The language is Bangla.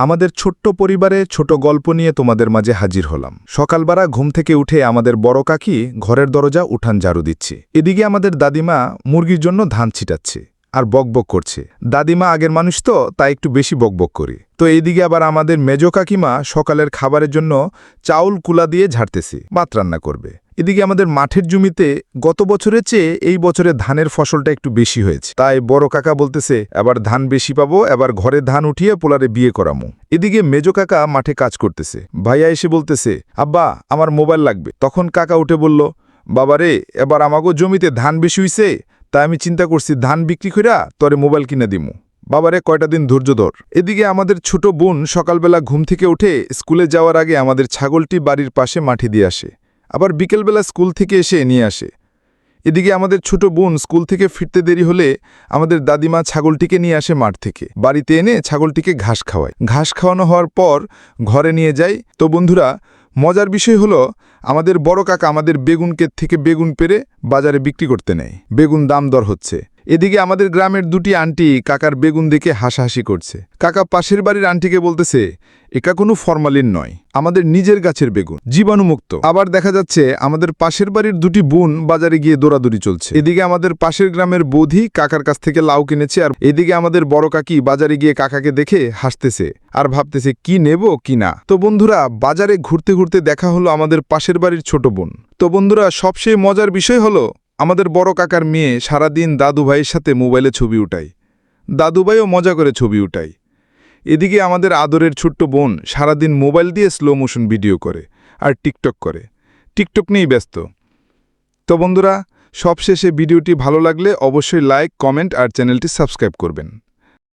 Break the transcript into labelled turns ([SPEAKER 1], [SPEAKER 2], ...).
[SPEAKER 1] আমাদের ছোট্ট পরিবারে ছোট গল্প নিয়ে তোমাদের মাঝে হাজির হলাম। সকালবেলা ঘুম থেকে উঠে আমাদের বড় কাকি ঘরের দরজা উঠান ঝাড়ু দিচ্ছে। এদিকে আমাদের দাদিমা মুরগির জন্য ধান ছিটাচ্ছে। আর বকবক করছে। দাদিমা আগের মানুষ তো, তাই একটু বেশি বকবক করি। তো এইদিকে আবার আমাদের মেজ কাকিমা সকালের খাবারের জন্য চাউল কুলা দিয়ে ঝাড়তেছে, ভাত রান্না করবে। এদিকে আমাদের মাঠের জমিতে গত বছরের চেয়ে এই বছরে ধানের ফসলটা একটু বেশি হয়েছে। তাই বড় কাকা বলতেছে, এবার ধান বেশি পাবো, এবার ঘরে ধান উঠিয়ে পোলারে বিয়ে করামু। এদিকে মেজ কাকা মাঠে কাজ করতেছে। ভাইয়া এসে বলতেছে, আব্বা, আমার মোবাইল লাগবে। তখন কাকা উঠে বলল, বাবারে, এবার আমাগো জমিতে ধান বেশি হইছে তাই আমি চিন্তা করছি, ধান বিক্রি কইরা তরে মোবাইল কিনে দিমু। বাবারে, কয়টা দিন ধৈর্য ধর। এদিকে আমাদের ছোট বোন সকালবেলা ঘুম থেকে উঠে স্কুলে যাওয়ার আগে আমাদের ছাগলটি বাড়ির পাশে মাঠে দিয়ে আসে। আবার বিকেলবেলা স্কুল থেকে এসে নিয়ে আসে। এদিকে আমাদের ছোট বোন স্কুল থেকে ফিরতে দেরি হলে আমাদের দাদিমা ছাগলটিকে নিয়ে আসে মাঠ থেকে। বাড়িতে এনে ছাগলটিকে ঘাস খাওয়ায়। ঘাস খাওয়ানো হওয়ার পর ঘরে নিয়ে যায় তো বন্ধুরা মজার বিষয় হলো, আমাদের বড় কাকা আমাদের বেগুনকে থেকে বেগুন পেরে বাজারে বিক্রি করতে নেয়। বেগুন দাম দর হচ্ছে। এদিকে আমাদের গ্রামের দুটি আন্টি কাকার বেগুন দেখে হাসাহাসি করছে। কাকা পাশের বাড়ির আন্টিকে বলতেছে এটা কোনো ফরমালিন নয়, আমাদের নিজের গাছের বেগুন, জীবাণুমুক্ত। আবার দেখা যাচ্ছে, আমাদের পাশের বাড়ির দুটি বোন বাজারে গিয়ে দৌড়াদৌড়ি চলছে। এদিকে আমাদের পাশের গ্রামের বোধি কাকার কাছ থেকে লাউ কিনেছে আর এদিকে আমাদের বড় কাকি বাজারে গিয়ে কাকাকে দেখে হাসতেছে আর ভাবতেছে, কি নেব, কি না? তো বন্ধুরা, বাজারে ঘুরতে ঘুরতে দেখা হলো আমাদের পাশের বাড়ির ছোট বোন। তো বন্ধুরা, সবচেয়ে মজার বিষয় হলো আমাদের বড় কাকার মেয়ে সারাদিন দাদুভাইয়ের সাথে মোবাইলে ছবি উঠায়। দাদুভাইও মজা করে ছবি উঠায়। এদিকে আমাদের আদরের ছোট্ট বোন সারাদিন মোবাইল দিয়ে স্লো মোশন ভিডিও করে আর টিকটক করে। টিকটক নিয়েই ব্যস্ত। তো বন্ধুরা, সবশেষে ভিডিওটি ভালো লাগলে অবশ্যই লাইক কমেন্ট আর চ্যানেলটি সাবস্ক্রাইব করবেন।